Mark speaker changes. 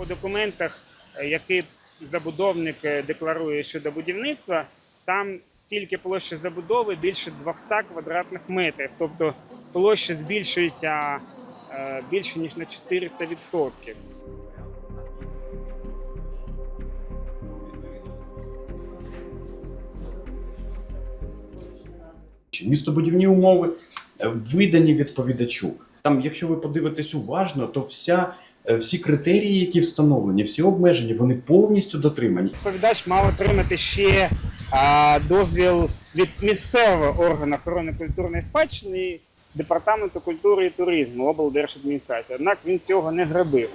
Speaker 1: По документах, е, які забудовник е, декларує щодо будівництва, там тільки площа забудови більше 200 квадратних метрів. Тобто площа збільшується е, більше ніж на 400%.
Speaker 2: Містобудівні умови видані відповідачу. Там, якщо ви подивитесь уважно, то вся, всі критерії, які встановлені, всі обмеження, вони повністю дотримані.
Speaker 1: Відповідач мав отримати ще а, дозвіл від місцевого органу охорони культурної спадщини департаменту культури і туризму облдержадміністрації. Однак він цього не зробив.